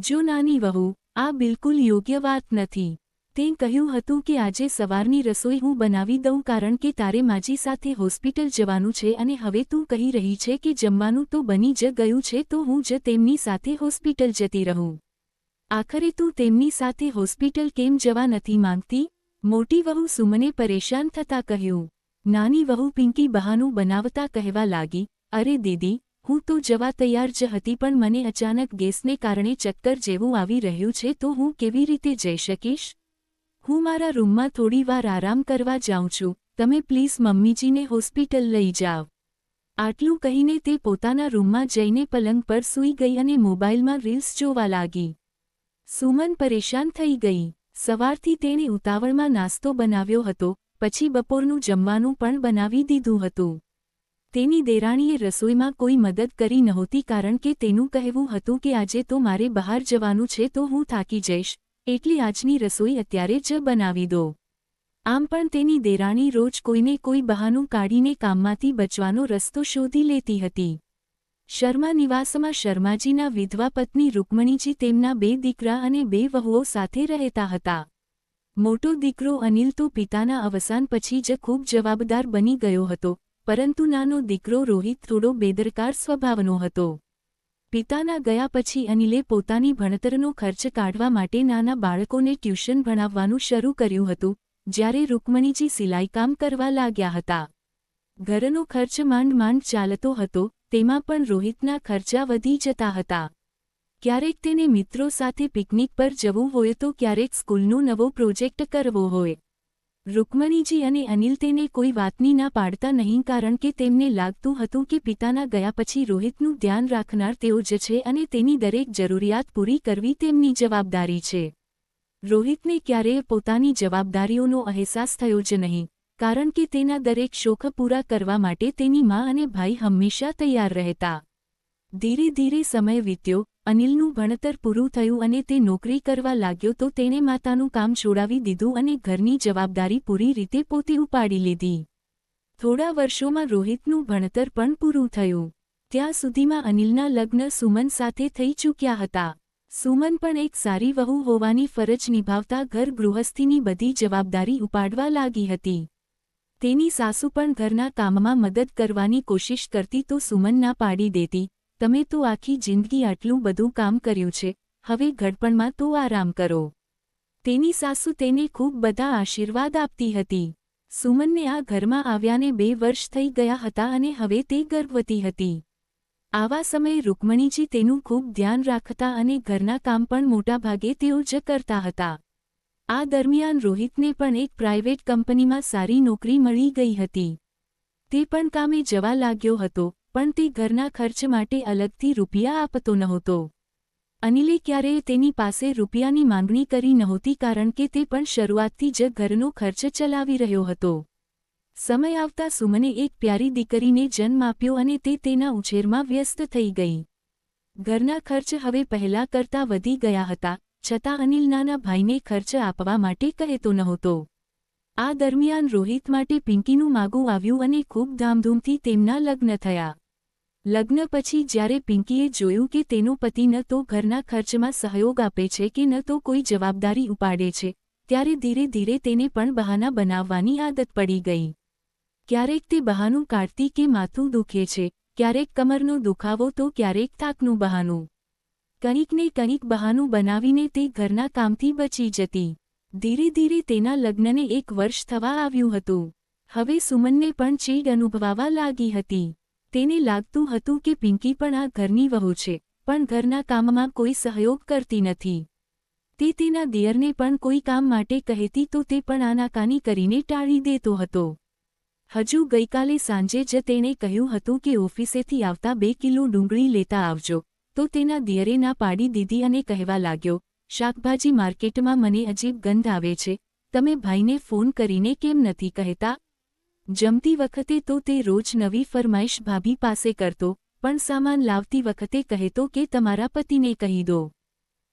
જો નાની વહુ, આ બિલકુલ યોગ્ય વાત નથી. તે કહ્યું હતું કે આજે સવારની રસોઈ હું બનાવી દઉં કારણ કે તારે માજી સાથે હોસ્પિટલ જવાનું છે અને હવે તું કહી રહી છે કે જમવાનું તો બની જ ગયું છે તો હું જ તેમની સાથે હોસ્પિટલ જતી રહું. આખરે તું તેમની સાથે હોસ્પિટલ કેમ જવા નથી માંગતી? મોટી વહુ સુમને પરેશાન થતા કહ્યું. નાની વહુ પિંકી બહાનું બનાવતા કહેવા લાગી. અરે દીદી હું તો જવા તૈયાર જ હતી પણ મને અચાનક ગેસને કારણે ચક્કર જેવું આવી રહ્યું છે તો હું કેવી રીતે જઈ શકીશ? હું મારા રૂમમાં થોડી વાર આરામ કરવા જાઉં છું. તમે પ્લીઝ મમ્મીજીને હોસ્પિટલ લઈ જાવ આટલું કહીને તે પોતાના રૂમમાં જઈને પલંગ પર સૂઈ ગઈ અને મોબાઈલમાં રીલ્સ જોવા લાગી. સુમન પરેશાન થઈ ગઈ. સવારથી તેણે ઉતાવળમાં નાસ્તો બનાવ્યો હતો, પછી બપોરનું જમવાનું પણ બનાવી દીધું હતું. તેની દેરાણીએ રસોઈમાં કોઈ મદદ કરી નહોતી કારણ કે તેનું કહેવું હતું કે આજે તો મારે બહાર જવાનું છે તો હું થાકી જઈશ, એટલે આજની રસોઈ અત્યારે જ બનાવી દો. આમ પણ તેની દેરાણી રોજ કોઈને કોઈ બહાનું કાઢીને કામમાંથી બચવાનો રસ્તો શોધી લેતી હતી. શર્મા નિવાસમાં શર્માજીના વિધવા પત્ની રૂકમણીજી તેમના બે દીકરા અને બે વહુઓ સાથે રહેતા હતા. મોટો દીકરો અનિલ તો પિતાના અવસાન પછી જ ખૂબ જવાબદાર બની ગયો હતો પરંતુ નાનો દીકરો રોહિત થોડો બેદરકાર સ્વભાવનો હતો. પિતાના ગયા પછી અનિલે પોતાની ભણતરનો ખર્ચ કાઢવા માટે નાના બાળકોને ટ્યુશન ભણાવવાનું શરૂ કર્યું હતું, જ્યારે રૂકમણીજી સિલાઈકામ કરવા લાગ્યા હતા. ઘરનો ખર્ચ માંડ માંડ ચાલતો હતો, તેમાં પણ રોહિતના ખર્ચા વધી જતા હતા. ક્યારેક તેને મિત્રો સાથે પિકનિક પર જવું હોય તો ક્યારેક સ્કૂલનો નવો પ્રોજેક્ટ કરવો હોય. રૂકમણીજી અને અનિલ તેને કોઈ વાતની ના પાડતા નહીં કારણ કે તેમને લાગતું હતું કે પિતાના ગયા પછી રોહિતનું ધ્યાન રાખનાર તેઓ જ છે અને તેની દરેક જરૂરિયાત પૂરી કરવી તેમની જવાબદારી છે. રોહિતને ક્યારેય પોતાની જવાબદારીઓનો અહેસાસ થયો જ નહીં, કારણ કે તેના દરેક શોખ પૂરા કરવા માટે તેની મા અને ભાઈ હંમેશા તૈયાર રહેતા. ધીરે ધીરે સમય વીત્યો અનિલનું ભણતર પૂરું થયું અને તે નોકરી કરવા લાગ્યો તો તેણે માતાનું કામ છોડાવી દીધું અને ઘરની જવાબદારી પૂરી રીતે પોતે ઉપાડી લીધી. થોડા વર્ષોમાં રોહિતનું ભણતર પણ પૂરું થયું. ત્યાં સુધીમાં અનિલના લગ્ન સુમન સાથે થઈ ચૂક્યા હતા. સુમન પણ એક સારી વહુ હોવાની ફરજ નિભાવતા ઘર ગૃહસ્થીની બધી જવાબદારી ઉપાડવા લાગી હતી. તેની સાસુ પણ ઘરના કામમાં મદદ કરવાની કોશિશ કરતી તો સુમન ના પાડી દેતી તમે તો આખી જિંદગી આટલું બધું કામ કર્યું છે, હવે ઘડપણમાં તો આરામ કરો. તેની સાસુ તેને ખૂબ બધા આશીર્વાદ આપતી હતી. સુમનને આ ઘરમાં આવ્યાને બે વર્ષ થઈ ગયા હતા અને હવે તે ગર્ભવતી હતી. આવા સમયે રૂકમણીજી તેનું ખૂબ ધ્યાન રાખતા અને ઘરના કામ પણ મોટાભાગે તેઓ જ કરતા હતા. આ દરમિયાન રોહિતને પણ એક પ્રાઇવેટ કંપનીમાં સારી નોકરી મળી ગઈ હતી. તે પણ કામે જવા લાગ્યો હતો પણ તે ઘરના ખર્ચ માટે અલગથી રૂપિયા આપતો નહોતો. અનિલે ક્યારેય તેની પાસે રૂપિયાની માંગણી કરી નહોતી કારણ કે તે પણ શરૂઆતથી જ ઘરનો ખર્ચ ચલાવી રહ્યો હતો. સમય આવતા સુમને એક પ્યારી દીકરીને જન્મ આપ્યો અને તે તેના ઉછેરમાં વ્યસ્ત થઈ ગઈ. ઘરના ખર્ચ હવે પહેલા કરતા વધી ગયા હતા, છતાં અનિલ નાના ભાઈને ખર્ચ આપવા માટે કહેતો નહોતો. આ દરમિયાન રોહિત માટે પિંકીનું માગું આવ્યું અને ખૂબ ધામધૂમથી તેમના લગ્ન થયા. લગ્ન પછી જ્યારે પિંકીએ જોયું કે તેનો પતિ ન તો ઘરના ખર્ચમાં સહયોગ આપે છે કે ન તો કોઈ જવાબદારી ઉપાડે છે, ત્યારે ધીરે ધીરે તેને પણ બહાના બનાવવાની આદત પડી ગઈ. ક્યારેક તે બહાનું કાઢતી કે માથું દુખે છે, ક્યારેક કમરનો દુખાવો તો ક્યારેક થાકનું બહાનું. કંઈકને કંઈક બહાનું બનાવીને તે ઘરના કામથી બચી જતી. ધીરે ધીરે તેના લગ્નને એક વર્ષ થવા આવ્યું હતું. હવે સુમનને પણ ચીડ અનુભવાવા લાગી હતી. તેને લાગતું હતું કે પિંકી પણ આ ઘરની વહુ છે, પણ ઘરના કામમાં કોઈ સહયોગ કરતી નથી. તે તેના દિયરને પણ કોઈ કામ માટે કહેતી તો તે પણ આનાકાની કરીને ટાળી દેતો હતો. હજુ ગઈકાલે સાંજે જ તેણે કહ્યું હતું કે ઓફિસેથી આવતા બે કિલો ડુંગળી લેતા આવજો, તો તેના દિયરે ના પાડી દીધી અને કહેવા લાગ્યો, શાકભાજી માર્કેટમાં મને અજીબ ગંધ આવે છે, તમે ભાઈને ફોન કરીને કેમ નથી કહેતા? જમતી વખતે તો તે રોજ નવી ફરમાઈશ ભાભી પાસે કરતો, પણ સામાન લાવતી વખતે કહેતો કે તમારા પતિને કહી દો.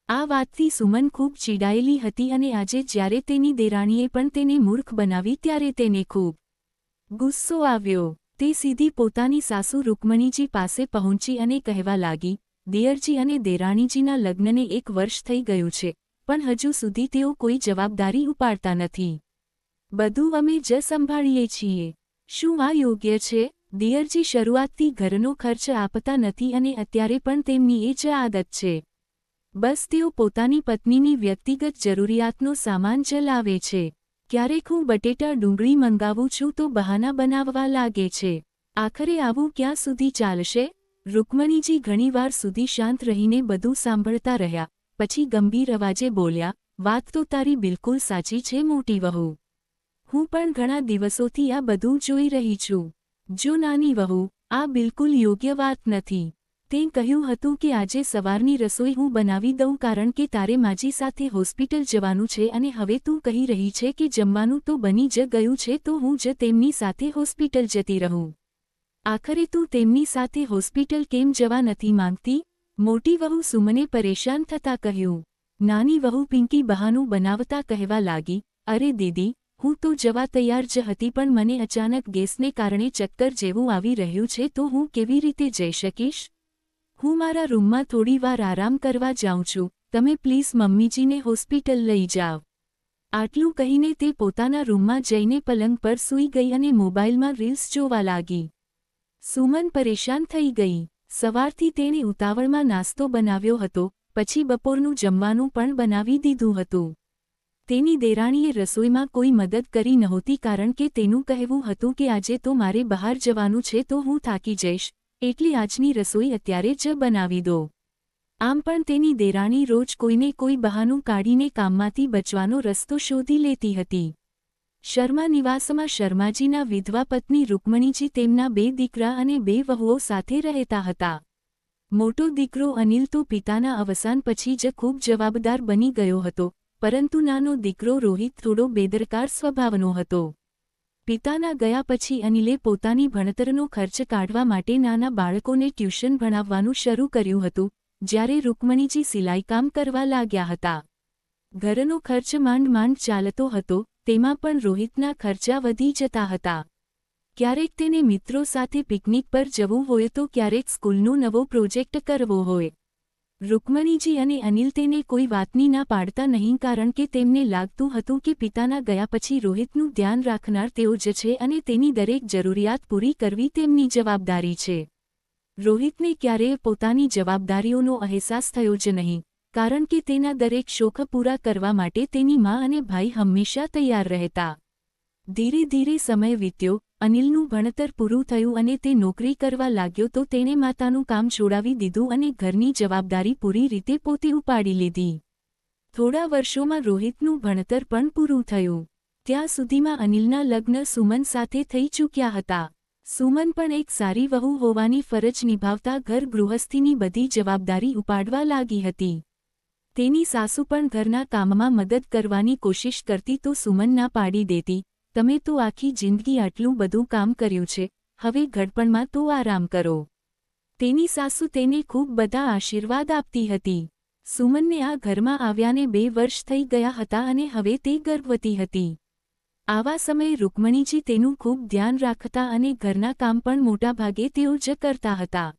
આ વાતથી સુમન ખૂબ ચીડાયેલી હતી અને આજે જ્યારે તેની દેરાણીએ પણ તેને મૂર્ખ બનાવી ત્યારે તેને ખૂબ ગુસ્સો આવ્યો. તે સીધી પોતાની સાસુ રૂકમણીજી પાસે પહોંચી અને કહેવા લાગી, દિયરજી અને દેરાણીજીના લગ્નને એક વર્ષ થઈ ગયું છે, પણ હજુ સુધી તેઓ કોઈ જવાબદારી ઉપાડતા નથી. બધું અમે જ સંભાળીએ છીએ. શું આ યોગ્ય છે? દિયરજી શરૂઆતથી ઘરનો ખર્ચ આપતા નથી અને અત્યારે પણ તેમની એ જ આદત છે. બસ તેઓ પોતાની પત્નીની વ્યક્તિગત જરૂરિયાતનો સામાન જ લાવે છે. ક્યારેક હું બટેટા ડુંગળી મંગાવું છું તો બહાના બનાવવા લાગે છે. આખરે આવું ક્યાં સુધી ચાલશે? રૂકમણીજી ઘણીવાર સુધી શાંત રહીને બધું સાંભળતા રહ્યા. પછી ગંભીર અવાજે બોલ્યા, વાત તો તારી બિલકુલ સાચી છે મોટી વહુ. હું પણ ઘણા દિવસોથી આ બધું જોઈ રહી છું. જો નાની વહુ, આ બિલકુલ યોગ્ય વાત નથી. તે કહ્યું હતું કે આજે સવારની રસોઈ હું બનાવી દઉં કારણ કે તારે માજી સાથે હોસ્પિટલ જવાનું છે અને હવે તું કહી રહી છે કે જમવાનું તો બની જ ગયું છે તો હું જ તેમની સાથે હોસ્પિટલ જતી રહું. આખરે તું તેમની સાથે હોસ્પિટલ કેમ જવા નથી માંગતી? મોટી વહુ સુમને પરેશાન થતા કહ્યું. નાની વહુ પિંકી બહાનું બનાવતા કહેવા લાગી. અરે દીદી હું તો જવા તૈયાર જ હતી પણ મને અચાનક ગેસને કારણે ચક્કર જેવું આવી રહ્યું છે તો હું કેવી રીતે જઈ શકીશ? હું મારા રૂમમાં થોડીવાર આરામ કરવા જાઉં છું. તમે પ્લીઝ મમ્મીજીને હોસ્પિટલ લઈ જાઓ. આટલું કહીને તે પોતાના રૂમમાં જઈને પલંગ પર સૂઈ ગઈ અને મોબાઈલમાં રીલ્સ જોવા લાગી. સુમન પરેશાન થઈ ગઈ. સવારથી તેણે ઉતાવળમાં નાસ્તો બનાવ્યો હતો, પછી બપોરનું જમવાનું પણ બનાવી દીધું હતું. તેની દેરાણીએ રસોઈમાં કોઈ મદદ કરી નહોતી કારણ કે તેનું કહેવું હતું કે આજે તો મારે બહાર જવાનું છે તો હું થાકી જઈશ, એટલી આજની રસોઈ અત્યારે જ બનાવી દો. આમ પણ તેની દેરાણી રોજ કોઈને કોઈ બહાનું કાઢીને કામમાંથી બચવાનો રસ્તો શોધી લેતી હતી. શર્મા નિવાસમાં શર્માજીના વિધવા પત્ની રૂકમણીજી તેમના બે દીકરા અને બે વહુઓ સાથે રહેતા હતા. મોટો દીકરો અનિલ તો પિતાના અવસાન પછી જ ખૂબ જવાબદાર બની ગયો હતો પરંતુ નાનો દીકરો રોહિત થોડો બેદરકાર સ્વભાવનો હતો. પિતાના ગયા પછી અનિલે પોતાની ભણતરનો ખર્ચ કાઢવા માટે નાના બાળકોને ટ્યુશન ભણાવવાનું શરૂ કર્યું હતું, જ્યારે રૂકમણીજી સિલાઈકામ કરવા લાગ્યા હતા. ઘરનો ખર્ચ માંડ માંડ ચાલતો હતો, તેમાં પણ રોહિતના ખર્ચા વધી જતા હતા. ક્યારેક તેને મિત્રો સાથે પિકનિક પર જવું હોય તો ક્યારેક સ્કૂલનો નવો પ્રોજેક્ટ કરવો હોય. રૂકમણીજી અને અનિલ તેને કોઈ વાતની ના પાડતા નહીં કારણ કે તેમને લાગતું હતું કે પિતાના ગયા પછી રોહિતનું ધ્યાન રાખનાર તેઓ જ છે અને તેની દરેક જરૂરિયાત પૂરી કરવી તેમની જવાબદારી છે. રોહિતને ક્યારેય પોતાની જવાબદારીઓનો અહેસાસ થયો જ નહીં, કારણ કે તેના દરેક શોખ પૂરા કરવા માટે તેની મા અને ભાઈ હંમેશા તૈયાર રહેતા. ધીરે ધીરે સમય વીત્યો અનિલનું ભણતર પૂરું થયું અને તે નોકરી કરવા લાગ્યો તો તેણે માતાનું કામ છોડાવી દીધું અને ઘરની જવાબદારી પૂરી રીતે પોતે ઉપાડી લીધી. થોડા વર્ષોમાં રોહિતનું ભણતર પણ પૂરું થયું. ત્યાં સુધીમાં અનિલના લગ્ન સુમન સાથે થઈ ચૂક્યા હતા. સુમન પણ એક સારી વહુ હોવાની ફરજ નિભાવતા ઘર ગૃહસ્થીની બધી જવાબદારી ઉપાડવા લાગી હતી. તેની સાસુ પણ ઘરના કામમાં મદદ કરવાની કોશિશ કરતી તો સુમન ના પાડી દેતી તમે તો આખી જિંદગી આટલું બધું કામ કર્યું છે, હવે ઘડપણમાં તો આરામ કરો. તેની સાસુ તેને ખૂબ બધા આશીર્વાદ આપતી હતી. સુમનને આ ઘરમાં આવ્યાને બે વર્ષ થઈ ગયા હતા અને હવે તે ગર્ભવતી હતી. આવા સમયે રૂકમણીજી તેનું ખૂબ ધ્યાન રાખતા અને ઘરના કામ પણ મોટાભાગે તેઓ જ કરતા હતા.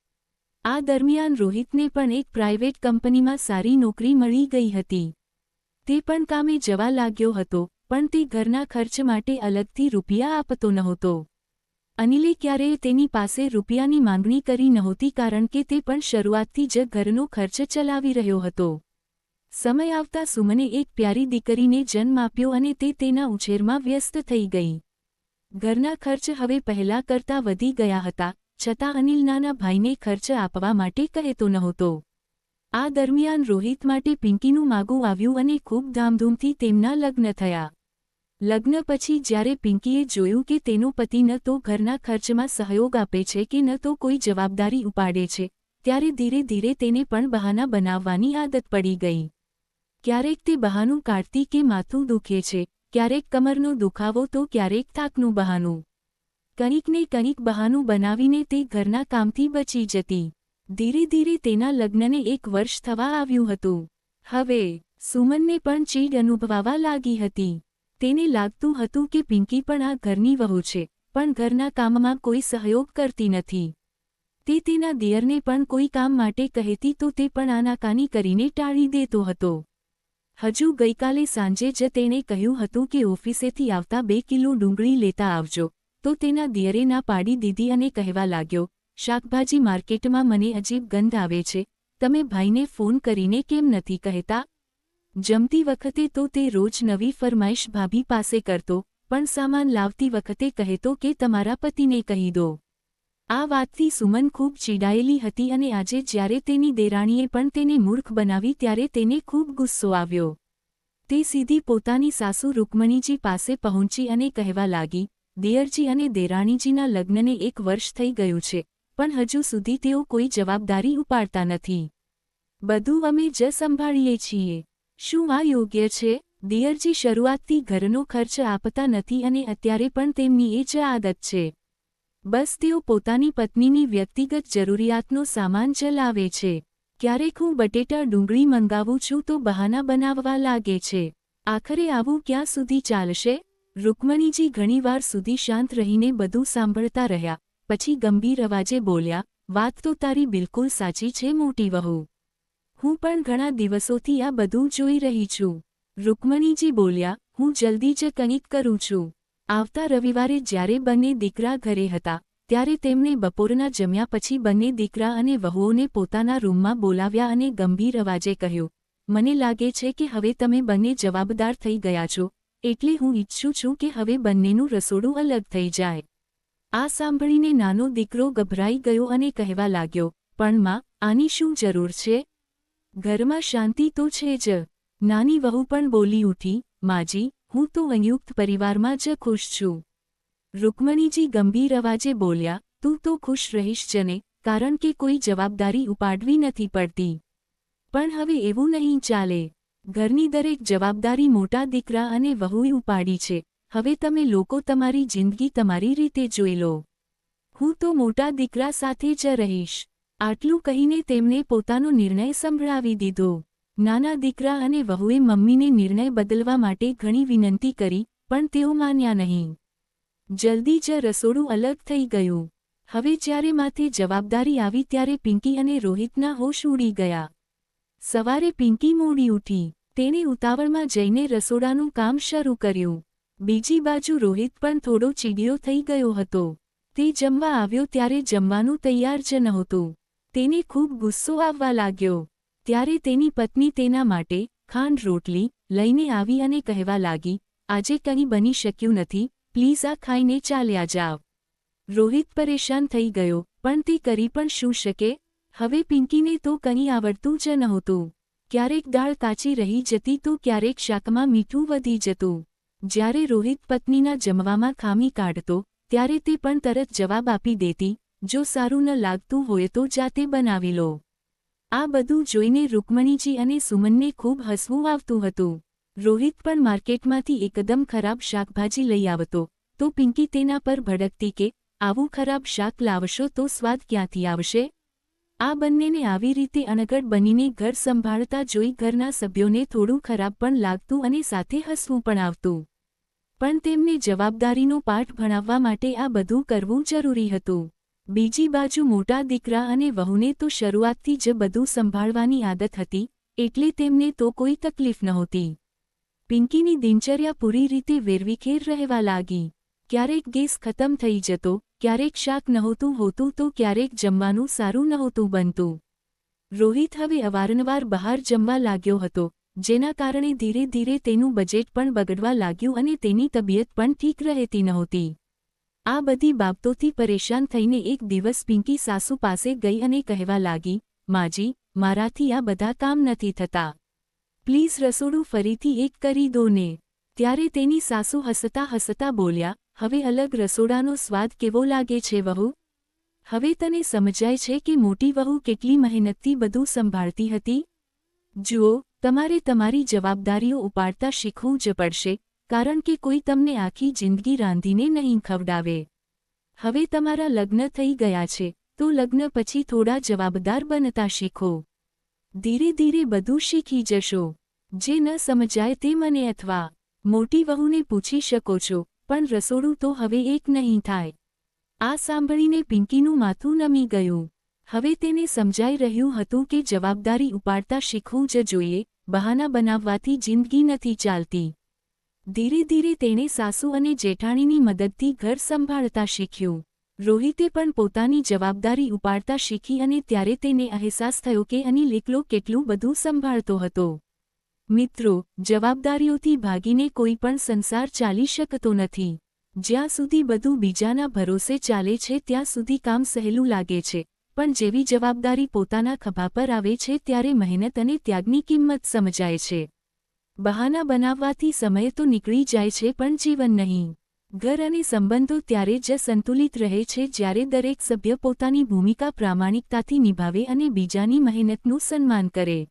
આ દરમિયાન રોહિતને પણ એક પ્રાઇવેટ કંપનીમાં સારી નોકરી મળી ગઈ હતી. તે પણ કામે જવા લાગ્યો હતો. પણ તે ઘરના ખર્ચ માટે અલગથી રૂપિયા આપતો નહોતો. અનિલે ક્યારેય તેની પાસે રૂપિયાની માંગણી કરી નહોતી કારણ કે તે પણ શરૂઆતથી જ ઘરનો ખર્ચ ચલાવી રહ્યો હતો. સમય આવતા સુમને એક પ્યારી દીકરીને જન્મ આપ્યો અને તે તેના ઉછેરમાં વ્યસ્ત થઈ ગઈ. ઘરના ખર્ચ હવે પહેલા કરતા વધી ગયા હતા, છતાં અનિલ નાના ભાઈને ખર્ચ આપવા માટે કહેતો નહોતો. આ દરમિયાન રોહિત માટે પિંકીનું માગું આવ્યું અને ખૂબ ધામધૂમથી તેમના લગ્ન થયા. લગ્ન પછી જ્યારે પિંકીએ જોયું કે તેનો પતિ ન તો ઘરના ખર્ચમાં સહયોગ આપે છે કે ન તો કોઈ જવાબદારી ઉપાડે છે, ત્યારે ધીરે ધીરે તેને પણ બહાના બનાવવાની આદત પડી ગઈ. ક્યારેક તે બહાનું કાઢતી કે માથું દુખે છે, ક્યારેક કમરનો દુખાવો તો ક્યારેક થાકનું બહાનું. કંઈકને કંઈક બહાનું બનાવીને તે ઘરના કામથી બચી જતી. ધીરે ધીરે તેના લગ્નને એક વર્ષ થવા આવ્યું હતું. હવે સુમનને પણ ચીડ અનુભવાવા લાગી હતી. તેને લાગતું હતું કે પિંકી પણ આ ઘરની વહુ છે, પણ ઘરના કામમાં કોઈ સહયોગ કરતી નથી. તે તેના દિયરને પણ કોઈ કામ માટે કહેતી તો તે પણ આનાકાની કરીને ટાળી દેતો હતો. હજુ ગઈકાલે સાંજે જ તેણે કહ્યું હતું કે ઓફિસેથી આવતા બે કિલો ડુંગળી લેતા આવજો, તો તેના દિયરે ના પાડી દીધી અને કહેવા લાગ્યો, શાકભાજી માર્કેટમાં મને અજીબ ગંધ આવે છે, તમે ભાઈને ફોન કરીને કેમ નથી કહેતા? જમતી વખતે તો તે રોજ નવી ફરમાઈશ ભાભી પાસે કરતો, પણ સામાન લાવતી વખતે કહેતો કે તમારા પતિને કહી દો. આ વાતથી સુમન ખૂબ ચીડાયેલી હતી અને આજે જ્યારે તેની દેરાણીએ પણ તેને મૂર્ખ બનાવી ત્યારે તેને ખૂબ ગુસ્સો આવ્યો. તે સીધી પોતાની સાસુ રૂકમણીજી પાસે પહોંચી અને કહેવા લાગી, દિયરજી અને દેરાણીજીના લગ્નને એક વર્ષ થઈ ગયું છે, પણ હજુ સુધી તેઓ કોઈ જવાબદારી ઉપાડતા નથી. બધું અમે જ સંભાળીએ છીએ. શું આ યોગ્ય છે? દિયરજી શરૂઆતથી ઘરનો ખર્ચ આપતા નથી અને અત્યારે પણ તેમની એ જ આદત છે. બસ તેઓ પોતાની પત્નીની વ્યક્તિગત જરૂરિયાતનો સામાન જ લાવે છે. ક્યારેક હું બટેટા ડુંગળી મંગાવું છું તો બહાના બનાવવા લાગે છે. આખરે આવું ક્યાં સુધી ચાલશે? રૂકમણીજી ઘણીવાર સુધી શાંત રહીને બધું સાંભળતા રહ્યા. પછી ગંભીર અવાજે બોલ્યા, વાત તો તારી બિલકુલ સાચી છે મોટી વહુ. હું પણ ઘણા દિવસોથી આ બધું જોઈ રહી છું. રૂકમણીજી બોલ્યા, હું જલ્દી જ કંઈક કરું છું. આવતા રવિવારે જ્યારે બંને દીકરા ઘરે હતા, ત્યારે તેમણે બપોરના જમ્યા પછી બંને દીકરા અને વહુઓને પોતાના રૂમમાં બોલાવ્યા અને ગંભીર અવાજે કહ્યું, મને લાગે છે કે હવે તમે બંને જવાબદાર થઈ ગયા છો, એટલે હું ઈચ્છું છું કે હવે બંનેનું રસોડું અલગ થઈ જાય. આ સાંભળીને નાનો દીકરો ગભરાઈ ગયો અને કહેવા લાગ્યો, પણ માં, આની શું જરૂર છે? ઘરમાં શાંતિ તો છે જ. નાની વહુ પણ બોલી ઉઠી, માજી, હું તો સંયુક્ત પરિવારમાં જ ખુશ છું. રૂકમણીજી ગંભીર અવાજે બોલ્યા, તું તો ખુશ રહીશ જને, કારણ કે કોઈ જવાબદારી ઉપાડવી નથી પડતી. પણ હવે એવું નહીં ચાલે. ઘરની દરેક જવાબદારી મોટા દીકરા અને વહુએ ઉપાડી છે. હવે તમે લોકો તમારી જિંદગી તમારી રીતે જોઈ લો. હું તો મોટા દીકરા સાથે જ રહીશ. આટલું કહીને તેમને પોતાનો નિર્ણય સંભળાવી દીધો. નાના દીકરા અને વહુએ મમ્મીને નિર્ણય બદલવા માટે ઘણી વિનંતી કરી, પણ તેઓ માન્યા નહીં. જલ્દી જ રસોડું અલગ થઈ ગયું. હવે જ્યારે માથે જવાબદારી આવી ત્યારે પિંકી અને રોહિતના હોશ ઉડી ગયા. સવારે પિંકી મોડી ઉઠી. તેણે ઉતાવળમાં જઈને રસોડાનું કામ શરૂ કર્યું. બીજી બાજુ રોહિત પણ થોડો ચીડિયો થઈ ગયો હતો. તે જમવા આવ્યો ત્યારે જમવાનું તૈયાર જ નહોતું. તેને ખૂબ ગુસ્સો આવવા લાગ્યો. ત્યારે તેની પત્ની તેના માટે ખાંડ રોટલી લઈને આવી અને કહેવા લાગી, આજે કંઈ બની શક્યું નથી, પ્લીઝ આ ખાઈને ચાલ્યા જાવ રોહિત પરેશાન થઈ ગયો, પણ તે કરી પણ શું શકે? હવે પિંકીને તો કંઈ આવડતું જ નહોતું. ક્યારેક દાળ કાચી રહી જતી તો ક્યારેક શાકમાં મીઠું વધી જતું. જ્યારે રોહિત પત્નીના જમવામાં ખામી કાઢતો, ત્યારે તે પણ તરત જવાબ આપી દેતી જો સારું ન લાગતું હોય તો જાતે બનાવી લો. આ બધું જોઈને રૂકમણીજી અને સુમનને ખૂબ હસવું આવતું હતું. રોહિત પણ માર્કેટમાંથી એકદમ ખરાબ શાકભાજી લઈ આવતો, તો પિંકી તેના પર ભડકતી કે, આવું ખરાબ શાક લાવશો તો સ્વાદ ક્યાંથી આવશે? આ બંનેને આવી રીતે અનગઢ બનીને ઘર સંભાળતા જોઈ ઘરના સભ્યોને થોડું ખરાબ પણ લાગતું અને સાથે હસવું પણ આવતું. પણ તેમને જવાબદારીનો પાઠ ભણાવવા માટે આ બધું કરવું જરૂરી હતું. બીજી બાજુ મોટા દીકરા અને વહુને તો શરૂઆતથી જ બધું સંભાળવાની આદત હતી, એટલે તેમને તો કોઈ તકલીફ નહોતી. પિંકીની દિનચર્યા પૂરી રીતે વેરવિખેર રહેવા લાગી. ક્યારેક ગેસ ખતમ થઈ જતો, ક્યારેક શાક નહોતું હોતું તો ક્યારેક જમવાનું સારું નહોતું બનતું. રોહિત હવે અવારનવાર બહાર જમવા લાગ્યો હતો, જેના કારણે ધીરે ધીરે તેનું બજેટ પણ બગડવા લાગ્યું અને તેની તબિયત પણ ઠીક રહેતી નહોતી. આ બધી બાબતોથી પરેશાન થઈને એક દિવસ પિંકી સાસુ પાસે ગઈ અને કહેવા લાગી, માજી, મારાથી આ બધા કામ નથી થતા. પ્લીઝ રસોડું ફરીથી એક કરી દો ને. ત્યારે તેની સાસુ હસતા હસતા બોલ્યા, હવે અલગ રસોડાનો સ્વાદ કેવો લાગે છે વહુ? હવે તને સમજાય છે કે મોટી વહુ કેટલી મહેનતથી બધું સંભાળતી હતી? જુઓ, તમારે તમારી જવાબદારીઓ ઉપાડતા શીખવું જ પડશે. કારણ કે કોઈ તમને આખી જિંદગી રાંધીને નહીં ખવડાવે. હવે તમારા લગ્ન થઈ ગયા છે, તો લગ્ન પછી થોડા જવાબદાર બનતા શીખો. ધીરે ધીરે બધું શીખી જશો. જે ન સમજાય તે મને અથવા મોટી વહુને પૂછી શકો છો, પણ રસોડું તો હવે એક નહીં થાય. આ સાંભળીને પિંકીનું માથું નમી ગયું. હવે તેને સમજાઈ રહ્યું હતું કે જવાબદારી ઉપાડતા શીખવું જ જોઈએ, બહાના બનાવવાથી જિંદગી નથી ચાલતી. ધીરે ધીરે તેણે સાસુ અને જેઠાણીની મદદથી ઘર સંભાળતા શીખ્યું. રોહિતે પણ પોતાની જવાબદારી ઉપાડતા શીખી અને ત્યારે તેને અહેસાસ થયો કે અનિલ એકલો કેટલું બધું સંભાળતો હતો. મિત્રો, જવાબદારીઓથી ભાગીને કોઈ પણ સંસાર ચાલી શકતો નથી. જ્યાં સુધી બધું બીજાના ભરોસે ચાલે છે, ત્યાં સુધી કામ સહેલું લાગે છે. પણ જેવી જવાબદારી પોતાના ખભા પર આવે છે, ત્યારે મહેનત અને ત્યાગની કિંમત સમજાય છે. બહાના બનાવવાથી સમય તો નીકળી જાય છે પણ જીવન નહીં. ઘર અને સંબંધો ત્યારે જ સંતુલિત રહે છે જ્યારે દરેક સભ્ય પોતાની ભૂમિકા પ્રામાણિકતાથી નિભાવે અને બીજાની મહેનતનું સન્માન કરે.